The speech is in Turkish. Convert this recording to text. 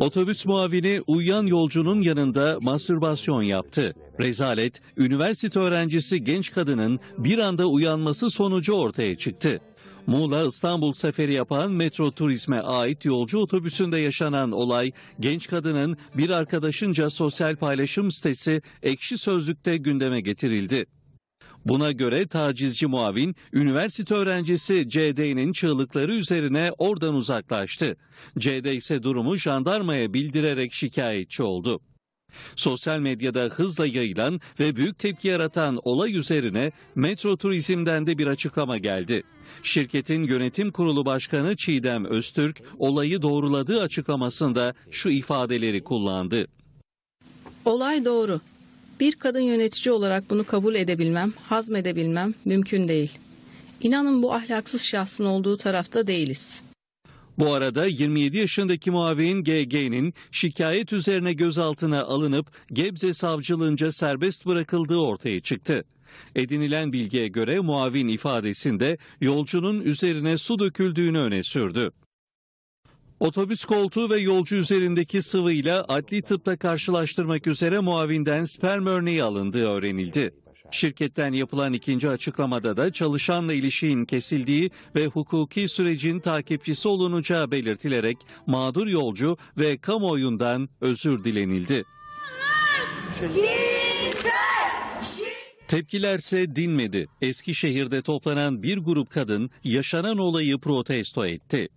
Otobüs muavini uyuyan yolcunun yanında mastürbasyon yaptı. Rezalet, üniversite öğrencisi genç kadının bir anda uyanması sonucu ortaya çıktı. Muğla İstanbul seferi yapan metro turizme ait yolcu otobüsünde yaşanan olay genç kadının bir arkadaşınca sosyal paylaşım sitesi Ekşi Sözlük'te gündeme getirildi. Buna göre tacizci muavin üniversite öğrencisi CD'nin çığlıkları üzerine oradan uzaklaştı. CD ise durumu jandarmaya bildirerek şikayetçi oldu. Sosyal medyada hızla yayılan ve büyük tepki yaratan olay üzerine Metro Turizm'den de bir açıklama geldi. Şirketin yönetim kurulu başkanı Çiğdem Öztürk olayı doğruladığı açıklamasında şu ifadeleri kullandı. Olay doğru. Bir kadın yönetici olarak bunu kabul edebilmem, hazmedebilmem mümkün değil. İnanın bu ahlaksız şahsın olduğu tarafta değiliz. Bu arada 27 yaşındaki muavin GG'nin şikayet üzerine gözaltına alınıp Gebze savcılığınca serbest bırakıldığı ortaya çıktı. Edinilen bilgiye göre muavin ifadesinde yolcunun üzerine su döküldüğünü öne sürdü. Otobüs koltuğu ve yolcu üzerindeki sıvıyla adli tıpla karşılaştırmak üzere muavinden sperm örneği alındığı öğrenildi. Şirketten yapılan ikinci açıklamada da çalışanla ilişiğin kesildiği ve hukuki sürecin takipçisi olunacağı belirtilerek mağdur yolcu ve kamuoyundan özür dilenildi. Tepkilerse dinmedi. Eskişehir'de toplanan bir grup kadın yaşanan olayı protesto etti.